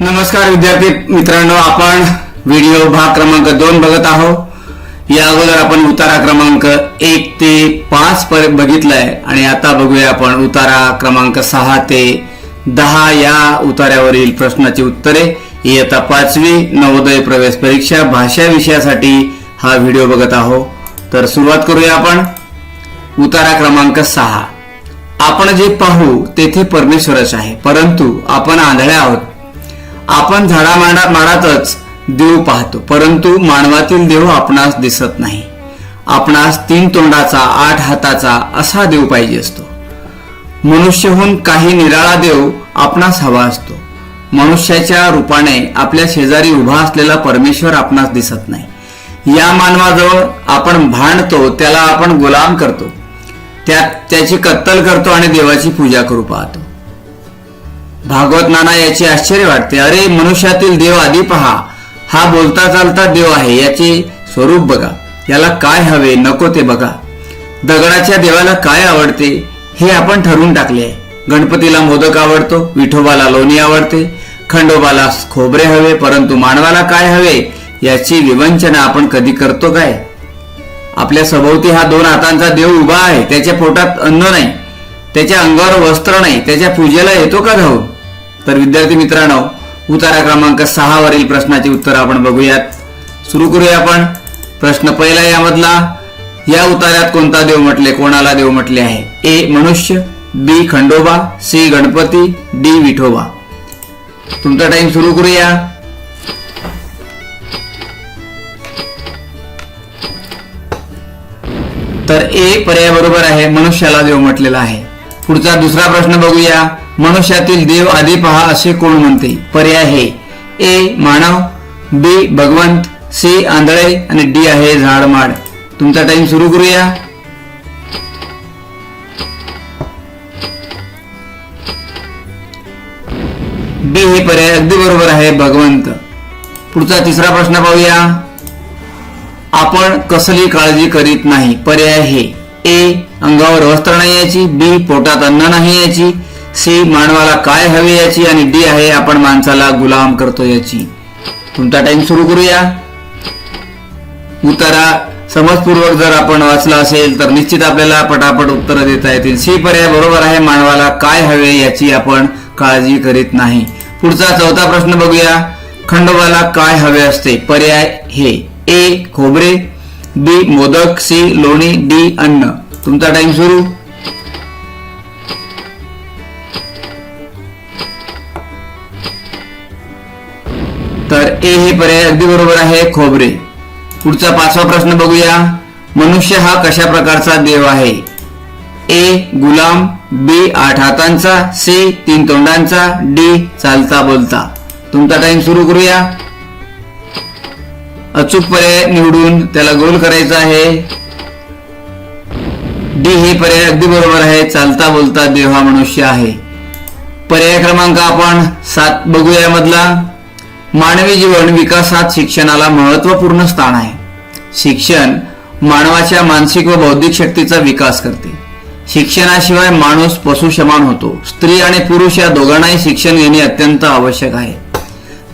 नमस्कार विद्यार्थी मित्रांनो. आपण व्हिडिओ भाग क्रमांक दोन बघत आहोत. या अगोदर आपण उतारा क्रमांक एक ते पाच पर्यंत बघितलाय आणि आता बघूया आपण उतारा क्रमांक सहा ते दहा या उतार्यावरील प्रश्नाची उत्तरे. इयत्ता पाचवी नवोदय प्रवेश परीक्षा भाषा विषयासाठी हा व्हिडिओ बघत आहोत. तर सुरुवात करूया आपण. उतारा क्रमांक सहा. आपण जे पाहू तेथे परमेश्वरच आहे परंतु आपण आंधळे आहोत. आपण झाडा माडा माडातच देव पाहतो परंतु मानवातील देव आपणास दिसत नाही. आपणास तीन तोंडाचा आठ हाताचा असा देव पाहिजे असतो. मनुष्यहून काही निराळा देव आपणास हवा असतो. मनुष्याच्या रूपाने आपल्या शेजारी उभा असलेला परमेश्वर आपणास दिसत नाही. या मानवाजवळ आपण भांडतो त्याला आपण गुलाम करतो. त्यात त्याची कत्तल करतो आणि देवाची पूजा करू पाहतो. भागवत नाना याचे आश्चर्य वाटते. अरे मनुष्यातील देव आधी पहा. हा बोलता चालता देव आहे याचे स्वरूप बघा. याला काय हवे नको ते बघा. दगडाच्या देवाला काय आवडते हे आपण ठरवून टाकले आहे. गणपतीला मोदक आवडतो विठोबाला लोणी आवडते खंडोबाला खोबरे हवे परंतु मानवाला काय हवे याची विवंचना आपण कधी करतो काय? आपल्या सभोवती हा दोन हातांचा देव उभा आहे त्याच्या पोटात अन्न नाही त्याच्या अंगावर वस्त्र नाही त्याच्या पूजेला येतो का धावून? तर विद्यार्थी मित्रांनो उतारा क्रमांक सहा वरील प्रश्नाची उत्तर आपण बघूयात. सुरू करूया आपण. प्रश्न पहिला यामधला या उतार्यात कोणता देव म्हटले कोणाला देव म्हटले आहे? ए मनुष्य B Khandoba C Ganpati D Vithoba. तुमचा टाइम सुरू करूया. तर ए पर्याय बरोबर आहे मनुष्याला देव म्हटलेला आहे. पुढचा दुसरा प्रश्न बघूया. मनुष्यातील देव आधी पहा असे कोण म्हणते? पर्याय हे. ए मानव बी भगवंत सी आंधळे आणि डी आहे झाडमाड. तुमचा टाइम सुरू करूया. बी हे पर्याय अगदी बरोबर आहे भगवंत. पुढचा तिसरा प्रश्न पाहूया. आपण कसली काळजी करीत नाही? पर्याय हे. ए अंगावर वस्त्र नाही याची बी पोटात अन्न नाही याची सी मानवाला काय हवे याची आणि डी आहे आपण माणसाला गुलाम करतो याची. तुमचा टाइम सुरू करूया. उतारा समजपूर्वक जर आपण वाचला असेल तर निश्चित आपल्याला पटापट उत्तरं देता येतील. सी पर्याय बरोबर आहे मानवाला काय हवे याची आपण काळजी करीत नाही. पुढचा चौथा प्रश्न बघूया. खंडोबाला काय हवे असते? पर्याय हे. ए खोबरे बी मोदक सी लोणी डी अन्न. तुमचा टाइम सुरू. ए हे पर्याय अगदी बरोबर आहे खोबरे. पुढचा पाचवा प्रश्न बघूया. मनुष्य हा कशा प्रकारचा देव आहे? ए गुलाम बी आठ हातांचा सी तीन तोंडांचा डी चालता बोलता. तुमचा टाइम सुरू करूया. अचूक पर्याय निवडून त्याला गोल करायचा आहे. डी हे पर्याय अगदी बरोबर आहे चालता बोलता देव हा मनुष्य आहे. पर्याय क्रमांक आपण सात बघूया मधला. मानवी जीवन विकासात शिक्षणाला महत्त्वपूर्ण स्थान आहे. शिक्षण मानवाच्या मानसिक व बौद्धिक शक्तीचा विकास करते. शिक्षणाशिवाय माणूस पशुसमान होतो. स्त्री आणि पुरुष या दोघांनाही शिक्षण घेणे अत्यंत आवश्यक आहे.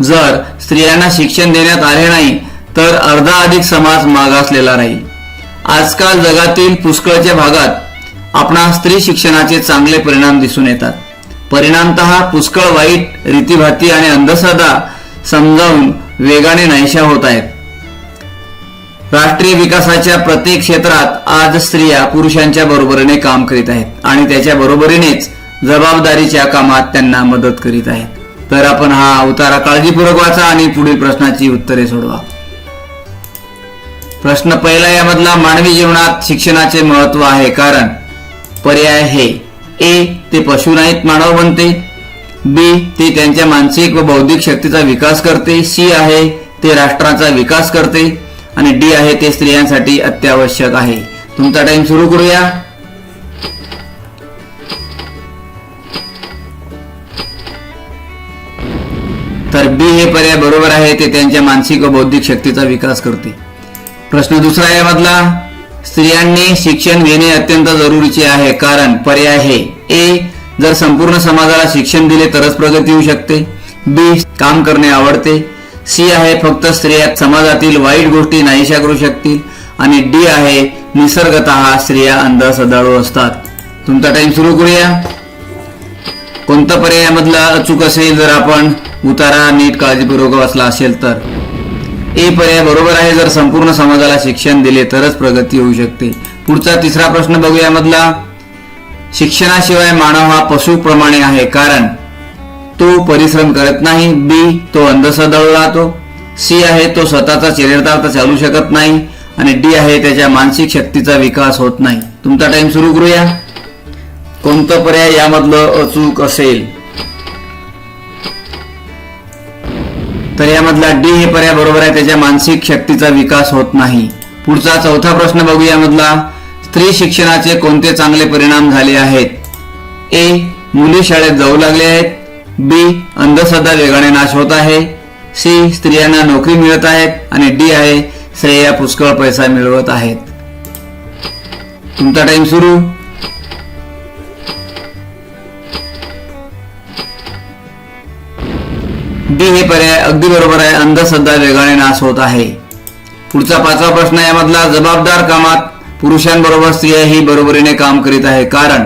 जर स्त्रियांना शिक्षण देण्यात आले नाही तर अर्धा अधिक समाज मागासलेला राहील. आजकाल जगातील पुष्कळच्या भागात आपणा स्त्री शिक्षणाचे चांगले परिणाम दिसून येतात. परिणामतः पुष्कळ वाईट रीतीभाती आणि अंधश्रद्धा समजावून वेगाने नाहीशा होत आहेत. राष्ट्रीय विकासाच्या प्रत्येक क्षेत्रात आज स्त्रिया पुरुषांच्या बरोबरीने काम करीत आहेत आणि त्याच्या बरोबरीनेच जबाबदारीच्या कामात त्यांना मदत करीत आहेत. तर आपण हा उतारा काळजीपूर्वक वाचा आणि पुढील प्रश्नाची उत्तरे सोडवा. प्रश्न पहिला यामधला मानवी जीवनात शिक्षणाचे महत्त्व आहे कारण पर्याय हे ए ते पशु नाहीत मानव बनते बी ते त्यांच्या मानसिक व बौद्धिक शक्तीचा विकास करते. सी आहे ते राष्ट्राचा विकास करते. आणि डी आहे ते स्त्रियांसाठी अत्यावश्यक आहे. तुमचा टाइम सुरू करूया. तर बी हे पर्याय बरोबर आहे ते त्यांच्या मानसिक व बौद्धिक शक्तीचा विकास करते. प्रश्न दुसरा यामधला स्त्रियांनी शिक्षण घेणे अत्यंत जरुरीचे आहे कारण पर्याय हे ए जर संपूर्ण समाजाला शिक्षण दिले तरच प्रगती होऊ शकते. बी काम करणे आवडते. सी आहे फक्त स्त्रिया समाजातील वाईट गोष्टी नाहीशा करू शकतील. आणि डी आहे निसर्गत स्त्रिया अंधश्रद्धाळू असतात. तुमचा टाइम सुरू करूया. कोणता पर्यायामधला अचूक असेल जर आपण उतारा नीट काळजीपूर्वक वाचला असेल तर? ए पर्याय बरोबर आहे जर संपूर्ण समाजाला शिक्षण दिले तरच प्रगती होऊ शकते. पुढचा तिसरा प्रश्न बघूया मधला. शिक्षणाशिवाय मानव हा पशुप्रमाणे आहे कारण तो परिश्रम करत नाही बी तो अंधसदळ राहतो सी आहे तो स्वतःचा चरितार्थ चालू शकत नाही आणि डी आहे त्याच्या मानसिक शक्तीचा विकास होत नाही. तुमचा टाइम सुरू करूया. कोणतं पर्याय यामधलं अचूक असेल? तर यामधला डी हे पर्याय बरोबर आहे त्याच्या मानसिक शक्तीचा विकास होत नाही. पुढचा चौथा प्रश्न बघू यामधला. स्त्री शिक्षणाचे कोणते चांगले परिणाम झाले आहेत? ए. मुली शाळेत जाऊ लागले आहेत. बी. अंधश्रद्धा वेगाने नाश होत आहे. सी. स्त्रियांना नोकरी मिळत आहेत. आणि डी. आहे. स्त्रिया पुष्कळ पैसा मिळवत आहेत. तुमचा टाइम सुरू. डी हे पर्याय अगदी बरोबर आहे. अंधश्रद्धा वेगाने नाश होत आहे. पुढचा पाचवा प्रश्न यामधला जबाबदार कामात पुरुषांबरोबर स्त्रियाही बरोबरीने काम करीत आहे. कारण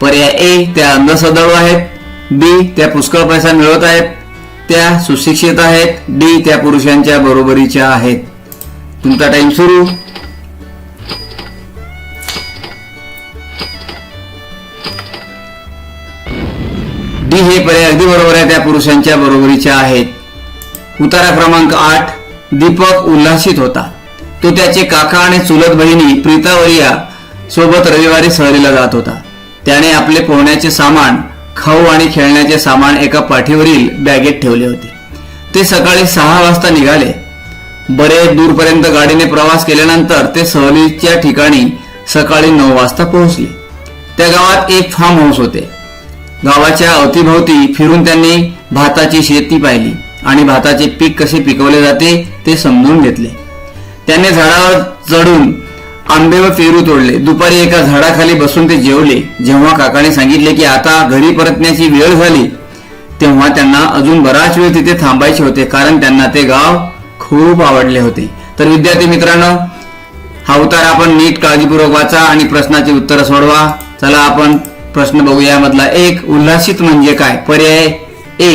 पर्याय ए त्या अंधसदळू आहेत. बी त्या पुष्कळ पैसा मिळवत आहेत. त्या सुशिक्षित आहेत. डी त्या पुरुषांच्या बरोबरीच्या आहेत. तुमचा टाइम सुरू. डी हे पर्याय अगदी बरोबर आहे. त्या पुरुषांच्या बरोबरीच्या आहेत. उतारा क्रमांक आठ दीपक उल्हासित होता. तो त्याचे काका आणि चुलत बहिणी प्रीतावरिया सोबत रविवारी सहलीला जात होता. त्याने आपले पोहण्याचे सामान खाऊ आणि खेळण्याचे सामान एका पाठीवरील बॅगेत ठेवले होते. ते सकाळी सहा वाजता निघाले. बरेच दूरपर्यंत गाडीने प्रवास केल्यानंतर ते सहलीच्या ठिकाणी सकाळी नऊ वाजता पोहोचले. त्या गावात एक फार्म हाऊस होते. गावाच्या अवतीभोवती फिरून त्यांनी भाताची शेती पाहिली आणि भाताचे पीक कसे पिकवले जाते ते समजून घेतले. त्याने झाडावर चढून आंबे व पेरू तोडले. दुपारी एका झाडाखाली बसून ते जेवले. जेव्हा काकाने सांगितले की आता घरी परतण्याची वेळ झाली तेव्हा त्यांना अजून बराच वेळ तिथे थांबायचे होते कारण त्यांना ते गाव खूप आवडले होते. तर विद्यार्थी मित्रांनो हा उतार आपण नीट काळजीपूर्वक वाचा आणि प्रश्नाची उत्तरं सोडवा. चला आपण प्रश्न बघूया यामधला एक. उल्हासित म्हणजे काय? पर्याय ए.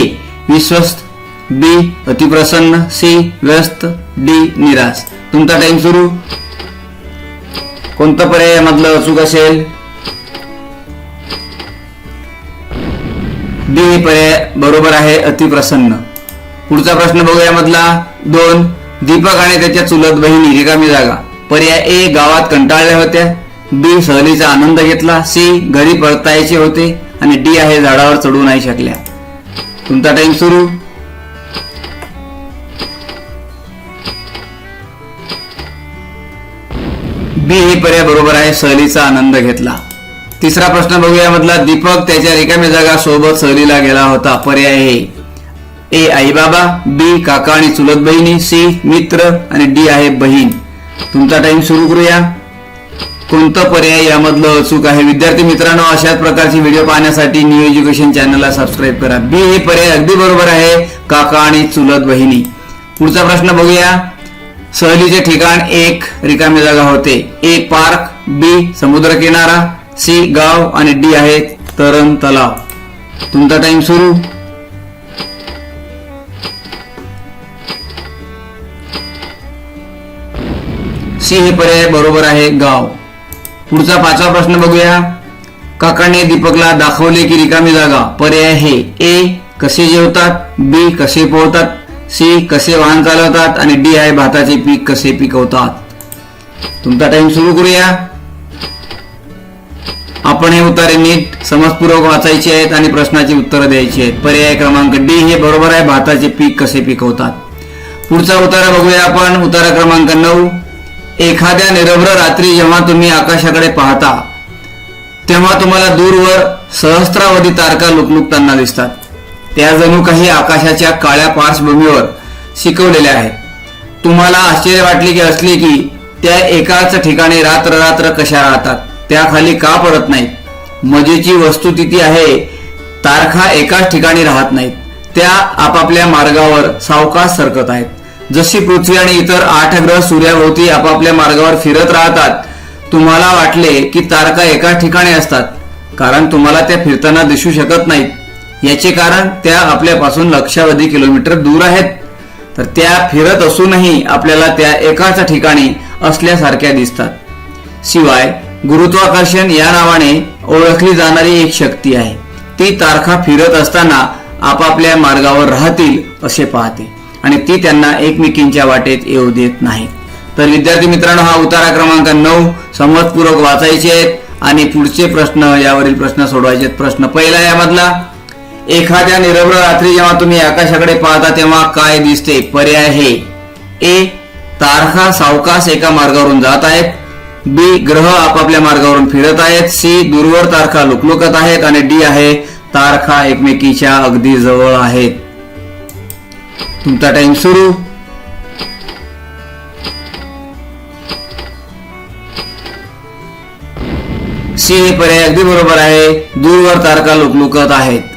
विश्वस्त बी. अतिप्रसन्न सी. व्यस्त. डी निराश. तुमचा टाइम सुरू. कोणता पर्याय मधलं अचूक असेल? डी पर्याय बरोबर आहे अतिप्रसन्न. पुढचा प्रश्न बघूया मधला दोन दीपक आणि त्याच्या चुलत बहिणी रिकामी जागा. पर्याय ए गावात कंटाळल्या होत्या. बी सहलीचा आनंद घेतला. सी घरी परतायचे होते. आणि डी आहे झाडावर चढू नाही शकल्या. तुमचा टाइम सुरू. बी हे पर्याय बरोबर आहे सहलीचा आनंद घेतला. तिसरा प्रश्न बघूया मधला. दीपक त्याच्या रिकाम्या जागा सोबत सहलीला गेला होता. पर्याय हे ए आई बाबा बी काका आणि चुलत बहिणी सी मित्र आणि डी आहे बहीण. तुमचा टाइम सुरू करूया. कोणतं पर्याय यामधलं अचूक आहे? विद्यार्थी मित्रांनो अशाच प्रकारचे व्हिडिओ पाहण्यासाठी न्यू एज्युकेशन चॅनलला सबस्क्राईब करा. बी हे पर्याय अगदी बरोबर आहे. काका आणि चुलत बहिणी पुढचा प्रश्न बघूया. सहलीचे ठिकाण एक रिकामी जागा होते. ए पार्क बी समुद्र किनारा सी गाव आणि डी आहे तरण तलाव. तुमचा टाइम सुरू. सी हे पर्याय बरोबर आहे गाव. पुढचा पाचवा प्रश्न बघूया. काकाने दीपकला दाखवले की रिकामी जागा. पर्याय हे ए कसे जेवतात? बी कसे पोहतात सी कसे वाहन चालवतात आणि डी आहे भाताचे पीक कसे पिकवतात? तुमचा टाइम सुरू करूया. आपण हे उतारे नीट समजपूर्वक वाचायचे आहेत आणि प्रश्नाची उत्तरं द्यायची आहेत. पर्याय क्रमांक डी हे बरोबर आहे भाताचे पीक कसे पिकवतात? पुढचा उतारा बघूया आपण. उतारा क्रमांक नऊ. एखाद्या निरभ्र रात्री जेव्हा तुम्ही आकाशाकडे पाहता तेव्हा तुम्हाला दूरवर सहस्त्रावधी तारका लुकलुकताना दिसतात. त्या जणू काही आकाशाच्या काळ्या पार्श्वभूमीवर शिकवलेल्या आहेत. तुम्हाला आश्चर्य वाटले की असले की त्या एकाच ठिकाणी रात्र रात्र कशा राहतात? त्याखाली का पडत नाहीत? मजेची वस्तुस्थिती आहे तारखा एकाच ठिकाणी राहत नाहीत. त्या आपापल्या मार्गावर सावकाश सरकत आहेत. जशी पृथ्वी आणि इतर आठ ग्रह सूर्याभोवती आपापल्या मार्गावर फिरत राहतात तुम्हाला वाटले की तारका एका ठिकाणी असतात. कारण तुम्हाला त्या फिरताना दिसू शकत नाहीत. याचे कारण त्या आपल्यापासून लक्षावधी किलोमीटर दूर आहेत. तर त्या फिरत असूनही आपल्याला त्या एकाच ठिकाणी असल्यासारख्या दिसतात. शिवाय गुरुत्वाकर्षण या नावाने ओळखली जाणारी एक शक्ती आहे. ती तारखा फिरत असताना आपापल्या मार्गावर राहतील असे पाहते आणि ती त्यांना एकमेकींच्या वाटेत येऊ देत नाही. तर विद्यार्थी मित्रांनो हा उतारा क्रमांक नऊ समजपूर्वक वाचायचे आहेत. आणि पुढचे प्रश्न यावरील प्रश्न सोडवायचे प्रश्न पहिला यामधला एखाद्या निरभ्र रात्री जेव्हा तुम्ही आकाशाकडे पाहता तेव्हा काय दिसते? पर्याय हे. ए तारखा सावकाश एका मार्गावरून जात आहेत. बी ग्रह आपापल्या मार्गावरून फिरत आहेत. सी दूरवर तारखा लुकलुकत आहेत. आणि डी आहे तारखा एकमेकीच्या अगदी जवळ आहेत. तुमचा टाइम सुरू. सी हे पर्याय अगदी बरोबर आहे. दूरवर तारखा लुकलुकत आहेत.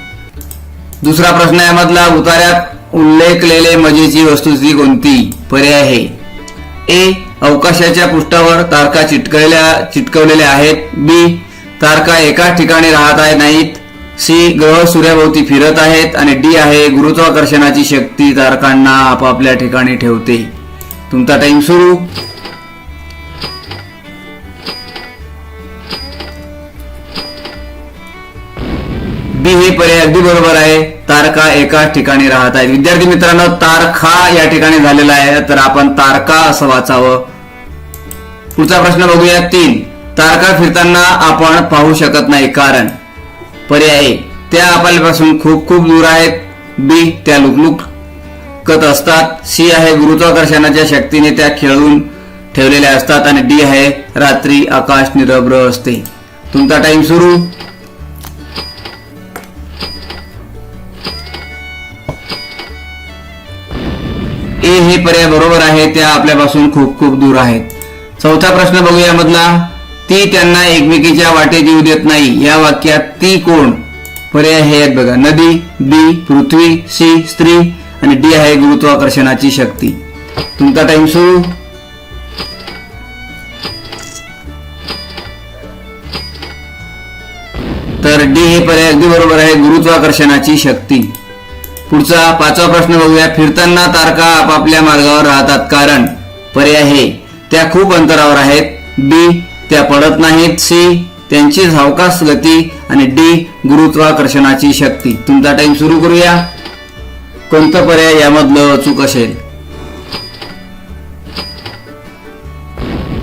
दुसरा प्रश्न यामधला. उतार्यात उल्लेखलेले मजेची वस्तुस्थिती कोणती? पर्याय आहे ए. अवकाशाच्या पृष्ठावर तारका चिटकल्या चिटकवलेल्या आहेत. बी. तारका एकाच ठिकाणी राहत आहे नाहीत. सी. ग्रह सूर्याभोवती फिरत आहेत. आणि डी आहे गुरुत्वाकर्षणाची शक्ती तारकांना आपापल्या ठिकाणी ठेवते. तुमचा टाइम सुरू. बी हे पर्याय अगदी बरोबर आहे. तारका एका ठिकाणी राहत आहेत. विद्यार्थी मित्रांनो तारखा या ठिकाणी झालेला आहे. तर आपण तारका असं वाचावं. पुढचा प्रश्न बघूया. तीन. तारका फिरताना आपण पाहू शकत नाही. कारण? पर्याय त्या आपल्यापासून खूप खूप दूर आहेत. बी. त्या लुकलुकत असतात. सी आहे गुरुत्वाकर्षणाच्या शक्तीने त्या खेळून ठेवलेल्या असतात. आणि डी आहे रात्री आकाश निरभ्र असते. तुमचा टाइम सुरू. दोन्ही पर्याय बरोबर आहे त्या आपल्यापासून खूप खूप दूर आहेत. चौथा प्रश्न बघूया यामधला ती त्यांना एकमेकीच्या वाटेत येऊ देत नाही. या वाक्यात ती कोण? पर्याय हे आहेत बघा. नदी बी पृथ्वी सी स्त्री आणि डी आहे गुरुत्वाकर्षणाची शक्ती. तुमचा टाइम सुरू. तर डी हे पर्याय अगदी बरोबर आहे गुरुत्वाकर्षणाची शक्ती. पुढचा पाचवा प्रश्न बघूया. फिरताना तारका आपापल्या मार्गावर राहतात. कारण पर्याय हे त्या खूप अंतरावर आहेत. बी त्या पडत नाहीत. सी त्यांची सावकाश गती आणि डी गुरुत्वाकर्षणाची शक्ती. तुमचा टाइम सुरू करूया. कोणतं पर्याय यामधलं अचूक असेल?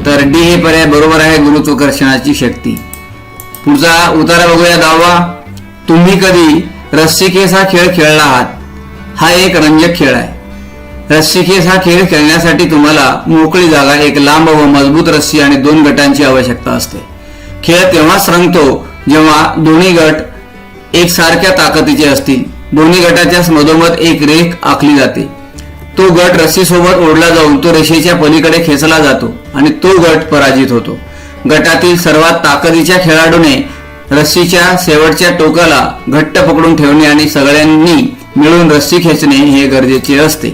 तर डी हे पर्याय बरोबर आहे गुरुत्वाकर्षणाची शक्ती. पुढचा उतारा बघूया. दावा. तुम्ही कधी रस्सी केस हा खेळ खेळला आहात? हा एक रंजक खेळ आहे. रस्सीखेच हा खेळ खेळण्यासाठी तुम्हाला मोकळी जागा एक लांब व मजबूत रस्सी आणि दोन गटांची आवश्यकता असते. खेळ तेव्हाच रंगतो जेव्हा दोन्ही गट एकसारख्या ताकदीचे असतील. दोन्ही गटाच्या मधोमध एक रेख आखली जाते. तो गट रस्सीसोबत ओढला जाऊन तो रेषेच्या पलीकडे खेचला जातो आणि तो गट पराजित होतो. गटातील सर्वात ताकदीच्या खेळाडूने रस्सीच्या शेवटच्या टोकाला घट्ट पकडून ठेवणे आणि सगळ्यांनी मिळून रस्सी खेचणे हे गरजेचे असते.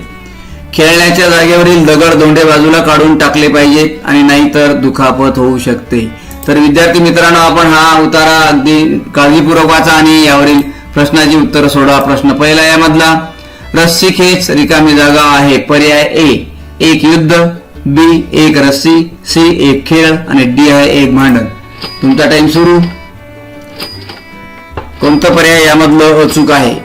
खेळण्याच्या जागेवरील दगड दोंडे बाजूला काढून टाकले पाहिजेत आणि नाहीतर दुखापत होऊ शकते. तर विद्यार्थी मित्रांनो आपण हा उतारा अगदी काळजीपूर्वक वाचा आणि यावरील प्रश्नाची उत्तर सोडा. प्रश्न पहिला यामधला रस्सी खेच रिकामी जागा आहे पर्याय ए एक युद्ध बी एक रस्सी सी एक खेळ आणि डी आहे एक भांडण. तुमचा टाइम सुरू. कोणतं पर्याय यामधलं अचूक आहे?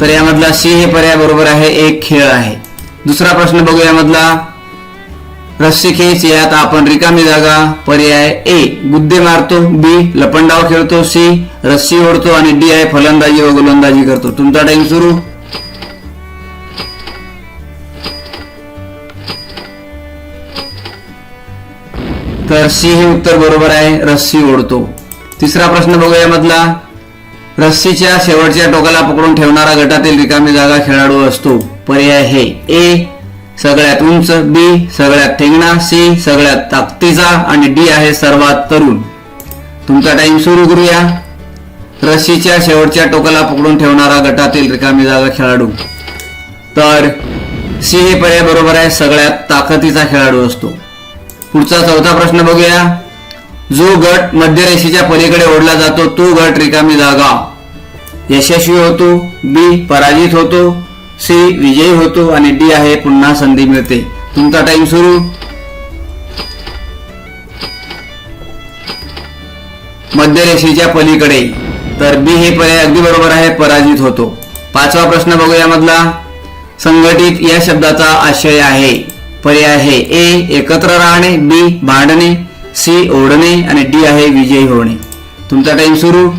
तर यामधला सी हे पर्याय बरोबर आहे एक खेळ आहे. दुसरा प्रश्न बघू यामधला. रस्सी खेच यात आपण रिकामी जागा पर्याय ए गुद्दे मारतो बी लपंडाव खेळतो सी रस्सी ओढतो आणि डी आहे फलंदाजी व गोलंदाजी करतो. तुमचा टाइम सुरू. तर सी हे उत्तर बरोबर आहे रस्सी ओढतो. तिसरा प्रश्न बघूया मधला रस्सीच्या शेवटच्या टोकाला पकडून ठेवणारा गटातील रिकामी जागा खेळाडू असतो. पर्याय हे ए सगळ्यात उंच बी सगळ्यात ठेंगणा सी सगळ्यात ताकदीचा आणि डी आहे सर्वात तरुण. तुमचा टाइम सुरू करूया. रस्सीच्या शेवटच्या टोकाला पकडून ठेवणारा गटातील रिकामी जागा खेळाडू. तर सी हे पर्याय बरोबर आहे सगळ्यात ताकदीचा खेळाडू असतो. पुढचा चौथा प्रश्न बघूया. जो गट मध्यरेषेच्या पलीकडे ओढला जातो तो गट रिकामी जागा. यशस्वी होतो बी पराजित होतो सी विजयी होतो आणि डी आहे पुन्हा संधी मिळते. तुमचा टाइम सुरू. मध्यरेषेच्या पलीकडे. तर बी हे पर्याय अगदी बरोबर आहे पराजित होतो. पाचवा प्रश्न बघूया मधला. संघटित या शब्दाचा आशय आहे. पर्याय आहे ए एकत्र राहणे बी भांडणे. सी ओढणे आणि डी आहे विजयी होणे. तुमचा टाइम सुरू.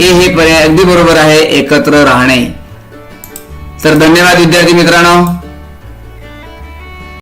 ए हे पर्याय अगदी बरोबर आहे एकत्र राहणे. तर धन्यवाद विद्यार्थी मित्रांनो.